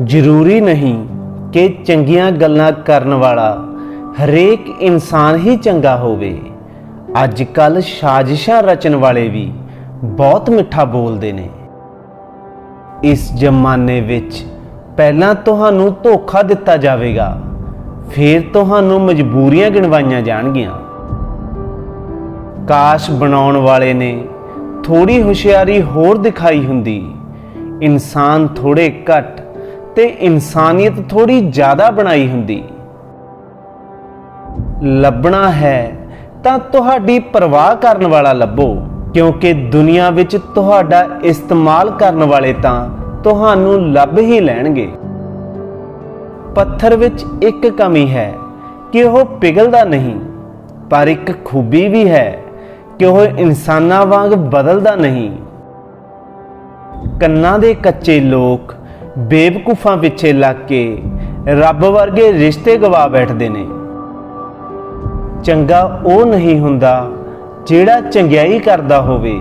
ਜ਼ਰੂਰੀ ਨਹੀਂ ਕਿ ਚੰਗੀਆਂ ਗੱਲਾਂ ਕਰਨ ਵਾਲਾ ਹਰੇਕ ਇਨਸਾਨ ਹੀ ਚੰਗਾ ਹੋਵੇ। ਅੱਜ ਕੱਲ ਸਾਜ਼ਿਸ਼ਾਂ ਰਚਣ ਵਾਲੇ ਵੀ ਬਹੁਤ ਮਿੱਠਾ ਬੋਲਦੇ ਨੇ। ਇਸ ਜ਼ਮਾਨੇ ਵਿੱਚ ਪਹਿਲਾਂ ਤੁਹਾਨੂੰ ਧੋਖਾ ਦਿੱਤਾ ਜਾਵੇਗਾ, ਫਿਰ ਤੁਹਾਨੂੰ ਮਜਬੂਰੀਆਂ ਗਿਣਵਾਈਆਂ ਜਾਣਗੀਆਂ। ਕਾਸ਼ ਬਣਾਉਣ ਵਾਲੇ ਨੇ ਥੋੜੀ ਹੁਸ਼ਿਆਰੀ ਹੋਰ ਦਿਖਾਈ ਹੁੰਦੀ। ਇਨਸਾਨ ਥੋੜੇ ਘੱਟ ਤੇ ਇਨਸਾਨੀਅਤ ਥੋੜੀ ਜ਼ਿਆਦਾ ਬਣਾਈ ਹੁੰਦੀ। ਲੱਭਣਾ ਹੈ ਤਾਂ ਤੁਹਾਡੀ ਪਰਵਾਹ ਕਰਨ ਵਾਲਾ ਲੱਭੋ, ਕਿਉਂਕਿ ਦੁਨੀਆ ਵਿੱਚ ਤੁਹਾਡਾ ਇਸਤੇਮਾਲ ਕਰਨ ਵਾਲੇ ਤਾਂ ਤੁਹਾਨੂੰ ਲੱਭ ਹੀ ਲੈਣਗੇ। ਪੱਥਰ ਵਿੱਚ ਇੱਕ ਕਮੀ ਹੈ ਕਿ ਉਹ ਪਿਘਲਦਾ ਨਹੀਂ, ਪਰ ਇੱਕ ਖੂਬੀ ਵੀ ਹੈ ਕਿ ਉਹ ਇਨਸਾਨਾਂ ਵਾਂਗ ਬਦਲਦਾ ਨਹੀਂ। ਕੰਨਾਂ ਦੇ ਕੱਚੇ ਲੋਕ ਬੇਵਕੂਫਾਂ ਪਿੱਛੇ ਲੱਗ ਕੇ ਰੱਬ ਵਰਗੇ ਰਿਸ਼ਤੇ ਗਵਾ ਬੈਠਦੇ ਨੇ। ਚੰਗਾ ਉਹ ਨਹੀਂ ਹੁੰਦਾ ਜਿਹੜਾ ਚੰਗਿਆਈ ਕਰਦਾ ਹੋਵੇ।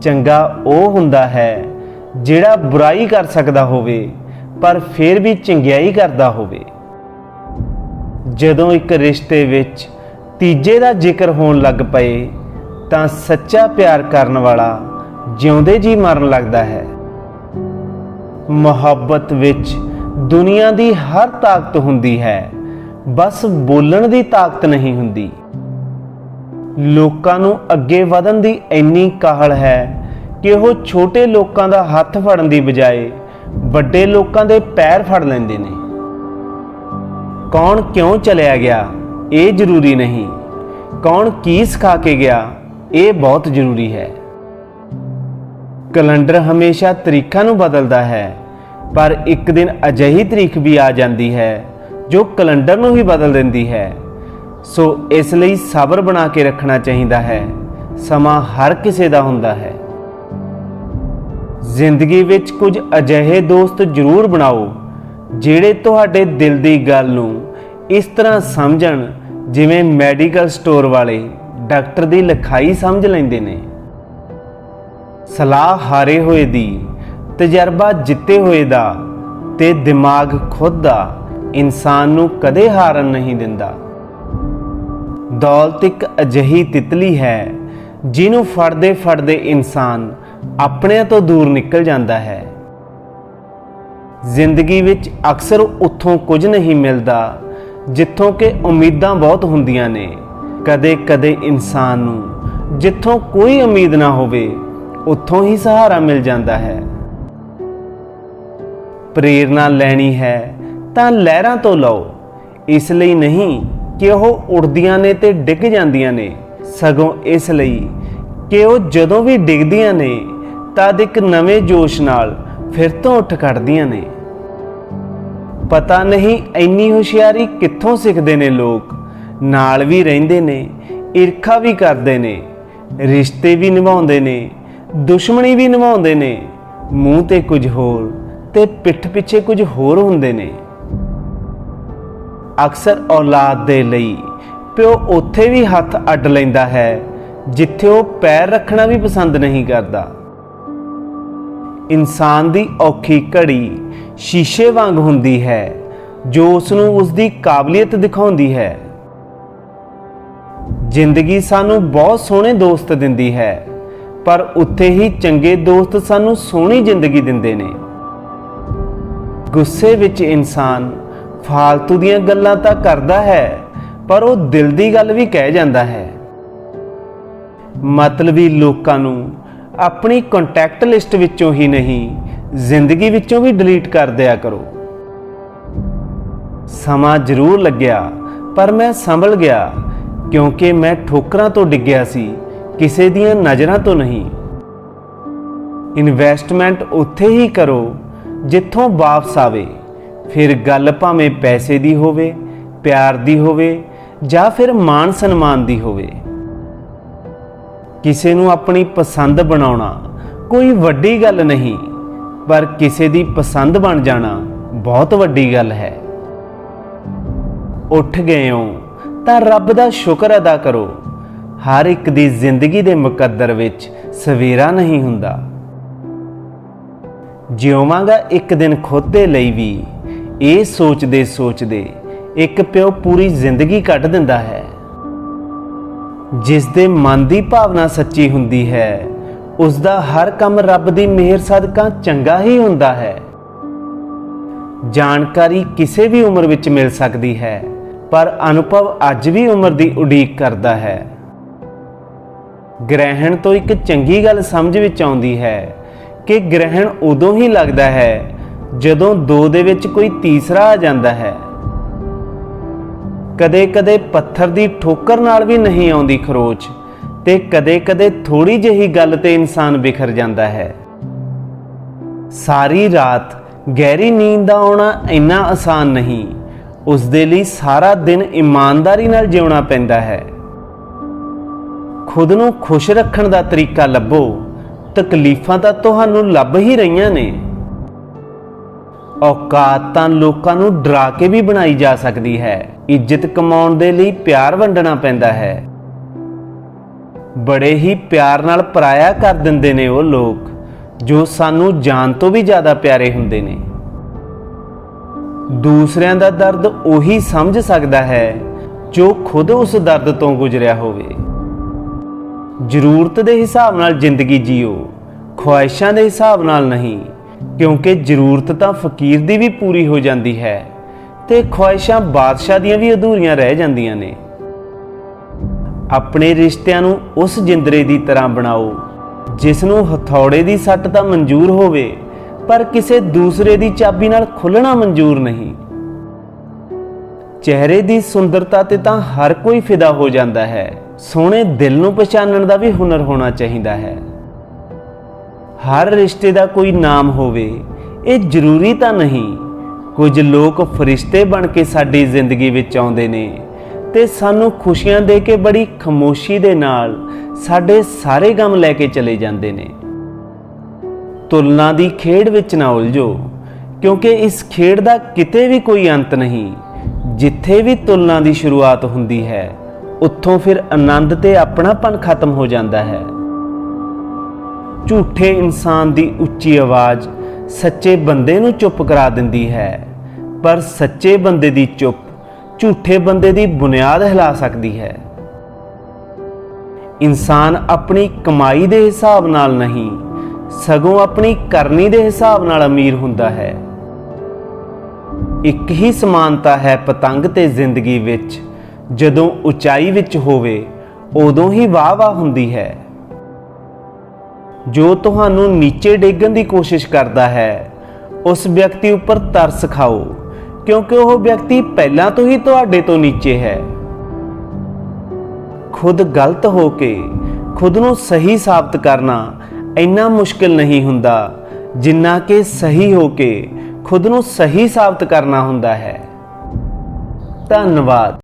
ਚੰਗਾ ਉਹ ਹੁੰਦਾ ਹੈ ਜਿਹੜਾ ਬੁਰਾਈ ਕਰ ਸਕਦਾ ਹੋਵੇ, ਪਰ ਫਿਰ ਵੀ ਚੰਗਿਆਈ ਕਰਦਾ ਹੋਵੇ। ਜਦੋਂ ਇੱਕ ਰਿਸ਼ਤੇ ਵਿੱਚ ਤੀਜੇ ਦਾ ਜ਼ਿਕਰ ਹੋਣ ਲੱਗ ਪਏ, ਤਾਂ ਸੱਚਾ ਪਿਆਰ ਕਰਨ ਵਾਲਾ ਜਿਉਂਦੇ ਜੀ ਮਰਨ ਲੱਗਦਾ ਹੈ। ਮੁਹੱਬਤ ਵਿੱਚ ਦੁਨੀਆ ਦੀ ਹਰ ਤਾਕਤ ਹੁੰਦੀ ਹੈ। ਬਸ ਬੋਲਣ ਦੀ ਤਾਕਤ ਨਹੀਂ ਹੁੰਦੀ। ਲੋਕਾਂ ਨੂੰ ਅੱਗੇ ਵਧਣ ਦੀ ਇੰਨੀ ਕਾਹਲ ਹੈ ਕਿ ਉਹ ਛੋਟੇ ਲੋਕਾਂ ਦਾ ਹੱਥ ਫੜਨ ਦੀ ਬਜਾਏ ਵੱਡੇ ਲੋਕਾਂ ਦੇ ਪੈਰ ਫੜ ਲੈਂਦੇ ਨੇ। ਕੌਣ ਕਿਉਂ ਚਲਿਆ ਗਿਆ, ਇਹ ਜ਼ਰੂਰੀ ਨਹੀਂ। ਕੌਣ ਕੀ ਸਿਖਾ ਕੇ ਗਿਆ, ਇਹ ਬਹੁਤ ਜ਼ਰੂਰੀ ਹੈ। ਕੈਲੰਡਰ ਹਮੇਸ਼ਾ ਤਰੀਕਾਂ ਨੂੰ ਬਦਲਦਾ ਹੈ, ਪਰ ਇੱਕ ਦਿਨ ਅਜਿਹੀ ਤਰੀਕ ਵੀ ਆ ਜਾਂਦੀ ਹੈ ਜੋ ਕੈਲੰਡਰ ਨੂੰ ਹੀ ਬਦਲ ਦਿੰਦੀ ਹੈ। ਸੋ ਇਸ ਲਈ ਸਬਰ ਬਣਾ ਕੇ ਰੱਖਣਾ ਚਾਹੀਦਾ ਹੈ। ਸਮਾਂ ਹਰ ਕਿਸੇ ਦਾ ਹੁੰਦਾ ਹੈ। ਜ਼ਿੰਦਗੀ ਵਿੱਚ ਕੁਝ ਅਜਿਹੇ ਦੋਸਤ ਜ਼ਰੂਰ ਬਣਾਓ, ਜਿਹੜੇ ਤੁਹਾਡੇ ਦਿਲ ਦੀ ਗੱਲ ਨੂੰ ਇਸ ਤਰ੍ਹਾਂ ਸਮਝਣ ਜਿਵੇਂ ਮੈਡੀਕਲ ਸਟੋਰ ਵਾਲੇ ਡਾਕਟਰ ਦੀ ਲਿਖਾਈ ਸਮਝ ਲੈਂਦੇ ਨੇ। ਸਲਾਹ ਹਾਰੇ ਹੋਏ ਦੀ, ਤਜਰਬਾ ਜਿੱਤੇ ਹੋਏ ਦਾ ਤੇ ਦਿਮਾਗ ਖੁਦ ਦਾ ਇਨਸਾਨ ਨੂੰ ਕਦੇ ਹਾਰਨ ਨਹੀਂ ਦਿੰਦਾ। ਦੌਲਤ ਇੱਕ ਅਜਿਹੀ ਤਿਤਲੀ ਹੈ ਜਿਹਨੂੰ ਫੜਦੇ ਫੜਦੇ ਇਨਸਾਨ ਆਪਣਿਆਂ ਤੋਂ ਦੂਰ ਨਿਕਲ ਜਾਂਦਾ ਹੈ। ਜ਼ਿੰਦਗੀ ਵਿੱਚ ਅਕਸਰ ਉੱਥੋਂ ਕੁਝ ਨਹੀਂ ਮਿਲਦਾ, ਜਿੱਥੋਂ ਕਿ ਉਮੀਦਾਂ ਬਹੁਤ ਹੁੰਦੀਆਂ ਨੇ। ਕਦੇ-ਕਦੇ ਇਨਸਾਨ ਨੂੰ ਜਿੱਥੋਂ ਕੋਈ ਉਮੀਦ ਨਾ ਹੋਵੇ ਉੱਥੋਂ ਹੀ ਸਹਾਰਾ ਮਿਲ ਜਾਂਦਾ ਹੈ। ਪ੍ਰੇਰਣਾ ਲੈਣੀ ਹੈ ਤਾਂ ਲਹਿਰਾਂ ਤੋਂ ਲਓ। ਇਸ ਲਈ ਨਹੀਂ ਕਿ ਉਹ ਉੜਦੀਆਂ ਨੇ ਤੇ ਡਿੱਗ ਜਾਂਦੀਆਂ ਨੇ। ਸਗੋਂ ਇਸ ਲਈ ਕਿ ਉਹ ਜਦੋਂ ਵੀ ਡਿੱਗਦੀਆਂ ਨੇ, ਤਦ ਇੱਕ ਨਵੇਂ ਜੋਸ਼ ਨਾਲ ਫਿਰ ਤੋਂ ਉੱਠ ਖੜਦੀਆਂ ਨੇ। ਪਤਾ ਨਹੀਂ ਇੰਨੀ ਹੁਸ਼ਿਆਰੀ ਕਿੱਥੋਂ ਸਿੱਖਦੇ ਨੇ ਲੋਕ। ਨਾਲ ਵੀ ਰਹਿੰਦੇ ਨੇ, ਈਰਖਾ ਵੀ ਕਰਦੇ ਨੇ, ਰਿਸ਼ਤੇ ਵੀ ਨਿਭਾਉਂਦੇ ਨੇ ਦੁਸ਼ਮਣੀ ਵੀ ਨਿਭਾਉਂਦੇ ਨੇ, ਮੂੰਹ ਤੇ ਕੁਝ ਹੋਰ ਤੇ ਪਿੱਠ ਪਿੱਛੇ ਕੁਝ ਹੋਰ ਹੁੰਦੇ ਨੇ। ਅਕਸਰ ਔਲਾਦ ਦੇ ਲਈ ਪਿਓ ਉੱਥੇ ਵੀ ਹੱਥ ਅੱਡ ਲੈਂਦਾ ਹੈ, ਜਿੱਥੇ ਉਹ ਪੈਰ ਰੱਖਣਾ ਵੀ ਪਸੰਦ ਨਹੀਂ ਕਰਦਾ। ਇਨਸਾਨ ਦੀ ਔਖੀ ਘੜੀ ਸ਼ੀਸ਼ੇ ਵਾਂਗ ਹੁੰਦੀ ਹੈ, ਜੋ ਉਸ ਨੂੰ ਉਸ ਦੀ ਕਾਬਲੀਅਤ ਦਿਖਾਉਂਦੀ ਹੈ। ਜ਼ਿੰਦਗੀ ਸਾਨੂੰ ਬਹੁਤ ਸੋਹਣੇ ਦੋਸਤ ਦਿੰਦੀ ਹੈ। ਪਰ ਉੱਥੇ ਹੀ ਚੰਗੇ ਦੋਸਤ ਸਾਨੂੰ ਸੋਹਣੀ ਜ਼ਿੰਦਗੀ ਦਿੰਦੇ ਨੇ। ਗੁੱਸੇ ਵਿੱਚ ਇਨਸਾਨ ਫਾਲਤੂ ਦੀਆਂ ਗੱਲਾਂ ਤਾਂ ਕਰਦਾ ਹੈ, ਪਰ ਉਹ ਦਿਲ ਦੀ ਗੱਲ ਵੀ ਕਹਿ ਜਾਂਦਾ ਹੈ। ਮਤਲਬੀ ਲੋਕਾਂ ਨੂੰ ਆਪਣੀ ਕੰਟੈਕਟ ਲਿਸਟ ਵਿੱਚੋਂ ਹੀ ਨਹੀਂ, ਜ਼ਿੰਦਗੀ ਵਿੱਚੋਂ ਵੀ ਡਿਲੀਟ ਕਰ ਦਿਆ ਕਰੋ। ਸਮਾਂ ਜ਼ਰੂਰ ਲੱਗਿਆ, ਪਰ ਮੈਂ ਸੰਭਲ ਗਿਆ, ਕਿਉਂਕਿ ਮੈਂ ਠੋਕਰਾਂ ਤੋਂ ਡਿੱਗਿਆ ਸੀ। ਕਿਸੇ ਦੀਆਂ ਨਜ਼ਰਾਂ ਤੋਂ ਨਹੀਂ। ਇਨਵੈਸਟਮੈਂਟ ਉੱਥੇ ਹੀ ਕਰੋ, ਜਿੱਥੋਂ ਵਾਪਸ ਆਵੇ। ਫਿਰ ਗੱਲ ਭਾਵੇਂ ਪੈਸੇ ਦੀ ਹੋਵੇ, ਪਿਆਰ ਦੀ ਹੋਵੇ, ਜਾਂ ਫਿਰ ਮਾਣ ਸਨਮਾਨ ਦੀ ਹੋਵੇ। ਕਿਸੇ ਨੂੰ ਆਪਣੀ ਪਸੰਦ ਬਣਾਉਣਾ ਕੋਈ ਵੱਡੀ ਗੱਲ ਨਹੀਂ, ਪਰ ਕਿਸੇ ਦੀ ਪਸੰਦ ਬਣ ਜਾਣਾ ਬਹੁਤ ਵੱਡੀ ਗੱਲ ਹੈ। ਉੱਠ ਗਏ ਹੋ, ਤਾਂ ਰੱਬ ਦਾ ਸ਼ੁਕਰ ਅਦਾ ਕਰੋ। ਹਰ ਇੱਕ ਦੀ ਜ਼ਿੰਦਗੀ ਦੇ ਮੁਕੱਦਰ ਵਿੱਚ ਸਵੇਰਾ ਨਹੀਂ ਹੁੰਦਾ। ਜਿਉਵਾਂਗਾ ਇੱਕ ਦਿਨ ਖੁਦ ਦੇ ਲਈ ਵੀ, ਇਹ ਸੋਚਦੇ ਸੋਚਦੇ ਇੱਕ ਪਿਓ ਪੂਰੀ ਜ਼ਿੰਦਗੀ ਕੱਢ ਦਿੰਦਾ ਹੈ। ਜਿਸ ਦੇ ਮਨ ਦੀ ਭਾਵਨਾ ਸੱਚੀ ਹੁੰਦੀ ਹੈ ਉਸ ਦਾ ਹਰ ਕੰਮ ਰੱਬ ਦੀ ਮਿਹਰ ਸਦਕਾ ਚੰਗਾ ਹੀ ਹੁੰਦਾ ਹੈ। ਜਾਣਕਾਰੀ ਕਿਸੇ ਵੀ ਉਮਰ ਵਿੱਚ ਮਿਲ ਸਕਦੀ ਹੈ, ਪਰ ਅਨੁਭਵ ਅੱਜ ਵੀ ਉਮਰ ਦੀ ਉਡੀਕ ਕਰਦਾ ਹੈ। ਗ੍ਰਹਿਣ ਤੋਂ ਇੱਕ ਚੰਗੀ ਗੱਲ ਸਮਝ ਵਿੱਚ ਆਉਂਦੀ ਹੈ ਕਿ ਗ੍ਰਹਿਣ ਉਦੋਂ ਹੀ ਲੱਗਦਾ ਹੈ ਜਦੋਂ ਦੋ ਦੇ ਵਿੱਚ ਕੋਈ ਤੀਸਰਾ ਆ ਜਾਂਦਾ ਹੈ। ਕਦੇ-ਕਦੇ ਪੱਥਰ ਦੀ ਠੋਕਰ ਨਾਲ ਵੀ ਨਹੀਂ ਆਉਂਦੀ ਖਰੋਚ ਤੇ ਕਦੇ-ਕਦੇ ਥੋੜੀ ਜਿਹੀ ਗੱਲ ਤੇ ਇਨਸਾਨ ਬਿਖਰ ਜਾਂਦਾ ਹੈ। ਸਾਰੀ ਰਾਤ ਗਹਿਰੀ ਨੀਂਦ ਦਾ ਆਉਣਾ ਇੰਨਾ ਆਸਾਨ ਨਹੀਂ ਉਸ ਦੇ ਲਈ ਸਾਰਾ ਦਿਨ ਇਮਾਨਦਾਰੀ ਨਾਲ ਜਿਉਣਾ ਪੈਂਦਾ ਹੈ। ਖੁਦ ਨੂੰ ਖੁਸ਼ ਰੱਖਣ ਦਾ ਤਰੀਕਾ ਲੱਭੋ, ਤਕਲੀਫਾਂ ਤਾਂ ਤੁਹਾਨੂੰ ਲੱਭ ਹੀ ਰਹੀਆਂ ਨੇ। ਔਕਾਤ ਤਾਂ ਲੋਕਾਂ ਨੂੰ ਡਰਾ ਕੇ ਵੀ ਬਣਾਈ ਜਾ ਸਕਦੀ ਹੈ। ਇੱਜ਼ਤ ਕਮਾਉਣ ਦੇ ਲਈ ਪਿਆਰ ਵੰਡਣਾ ਪੈਂਦਾ ਹੈ। ਬੜੇ ਹੀ ਪਿਆਰ ਨਾਲ ਪਰਾਇਆ ਕਰ ਦਿੰਦੇ ਨੇ ਉਹ ਲੋਕ, ਜੋ ਸਾਨੂੰ ਜਾਨ ਤੋਂ ਵੀ ਜ਼ਿਆਦਾ ਪਿਆਰੇ ਹੁੰਦੇ ਨੇ। ਦੂਸਰਿਆਂ ਦਾ ਦਰਦ ਉਹੀ ਸਮਝ ਸਕਦਾ ਹੈ, ਜੋ ਖੁਦ ਉਸ ਦਰਦ ਤੋਂ ਗੁਜ਼ਰਿਆ ਹੋਵੇ। ਜ਼ਰੂਰਤ ਦੇ ਹਿਸਾਬ ਨਾਲ ਜ਼ਿੰਦਗੀ ਜੀਓ, ਖੁਆਇਸ਼ਾਂ ਦੇ ਹਿਸਾਬ ਨਾਲ ਨਹੀਂ, ਕਿਉਂਕਿ ਜ਼ਰੂਰਤ ਤਾਂ ਫਕੀਰ ਦੀ ਵੀ ਪੂਰੀ ਹੋ ਜਾਂਦੀ ਹੈ ਤੇ ਖੁਆਇਸ਼ਾਂ ਬਾਦਸ਼ਾਹ ਦੀਆਂ ਵੀ ਅਧੂਰੀਆਂ ਰਹਿ ਜਾਂਦੀਆਂ ਨੇ। ਆਪਣੇ ਰਿਸ਼ਤਿਆਂ ਨੂੰ ਉਸ ਜਿੰਦਰੇ ਦੀ ਤਰ੍ਹਾਂ ਬਣਾਓ, ਜਿਸ ਨੂੰ ਹਥੌੜੇ ਦੀ ਸੱਟ ਤਾਂ ਮਨਜ਼ੂਰ ਹੋਵੇ, ਪਰ ਕਿਸੇ ਦੂਸਰੇ ਦੀ ਚਾਬੀ ਨਾਲ ਖੁੱਲਣਾ ਮਨਜ਼ੂਰ ਨਹੀਂ। ਚਿਹਰੇ ਦੀ ਸੁੰਦਰਤਾ ਤੇ ਤਾਂ ਹਰ ਕੋਈ ਫਿਦਾ ਹੋ ਜਾਂਦਾ ਹੈ। ਸੋਹਣੇ ਦਿਲ ਨੂੰ ਪਛਾਣਨ ਦਾ ਵੀ ਹੁਨਰ ਹੋਣਾ ਚਾਹੀਦਾ ਹੈ। ਹਰ ਰਿਸ਼ਤੇ ਦਾ ਕੋਈ ਨਾਮ ਹੋਵੇ, ਇਹ ਜ਼ਰੂਰੀ ਤਾਂ ਨਹੀਂ। ਕੁਝ ਲੋਕ ਫਰਿਸ਼ਤੇ ਬਣ ਕੇ ਸਾਡੀ ਜ਼ਿੰਦਗੀ ਵਿੱਚ ਆਉਂਦੇ ਨੇ ਤੇ ਸਾਨੂੰ ਖੁਸ਼ੀਆਂ ਦੇ ਕੇ ਬੜੀ ਖਮੋਸ਼ੀ ਦੇ ਨਾਲ ਸਾਡੇ ਸਾਰੇ ਗਮ ਲੈ ਕੇ ਚਲੇ ਜਾਂਦੇ ਨੇ। ਤੁਲਨਾ ਦੀ ਖੇਡ ਵਿੱਚ ਨਾ ਉਲਝੋ, ਕਿਉਂਕਿ ਇਸ ਖੇਡ ਦਾ ਕਿਤੇ ਵੀ ਕੋਈ ਅੰਤ ਨਹੀਂ, ਜਿੱਥੇ ਵੀ ਤੁਲਨਾ ਦੀ ਸ਼ੁਰੂਆਤ ਹੁੰਦੀ ਹੈ। ਉੱਥੋਂ ਫਿਰ ਆਨੰਦ ਤੇ ਆਪਣਾਪਨ ਖਤਮ ਹੋ ਜਾਂਦਾ ਹੈ। ਝੂਠੇ ਇਨਸਾਨ ਦੀ ਉੱਚੀ ਆਵਾਜ਼ ਸੱਚੇ ਬੰਦੇ ਨੂੰ ਚੁੱਪ ਕਰਾ ਦਿੰਦੀ ਹੈ, ਪਰ ਸੱਚੇ ਬੰਦੇ ਦੀ ਚੁੱਪ ਝੂਠੇ ਬੰਦੇ ਦੀ ਬੁਨਿਆਦ ਹਿਲਾ ਸਕਦੀ ਹੈ। ਇਨਸਾਨ ਆਪਣੀ ਕਮਾਈ ਦੇ ਹਿਸਾਬ ਨਾਲ ਨਹੀਂ, ਸਗੋਂ ਆਪਣੀ ਕਰਨੀ ਦੇ ਹਿਸਾਬ ਨਾਲ ਅਮੀਰ ਹੁੰਦਾ ਹੈ। ਇੱਕ ਹੀ ਸਮਾਨਤਾ ਹੈ ਪਤੰਗ ਤੇ ਜ਼ਿੰਦਗੀ ਵਿੱਚ। ਜਦੋਂ ਉਚਾਈ ਵਿੱਚ ਹੋਵੇ, ਉਦੋਂ ਹੀ ਵਾਹ-ਵਾਹ ਹੁੰਦੀ ਹੈ। ਜੋ ਤੁਹਾਨੂੰ ਨੀਚੇ ਡੇਗਣ ਦੀ ਕੋਸ਼ਿਸ਼ ਕਰਦਾ ਹੈ, ਉਸ ਵਿਅਕਤੀ ਉੱਪਰ ਤਰਸ ਖਾਓ, ਕਿਉਂਕਿ ਉਹ ਵਿਅਕਤੀ ਪਹਿਲਾਂ ਤੋਂ ਹੀ ਤੁਹਾਡੇ ਤੋਂ ਨੀਚੇ ਹੈ। ਖੁਦ ਗਲਤ ਹੋ ਕੇ, ਖੁਦ ਨੂੰ ਸਹੀ ਸਾਬਤ ਕਰਨਾ ਇੰਨਾ ਮੁਸ਼ਕਿਲ ਨਹੀਂ ਹੁੰਦਾ, ਜਿੰਨਾ ਕਿ ਸਹੀ ਹੋ ਕੇ, ਖੁਦ ਨੂੰ ਸਹੀ ਸਾਬਤ ਕਰਨਾ ਹੁੰਦਾ ਹੈ। ਧੰਨਵਾਦ।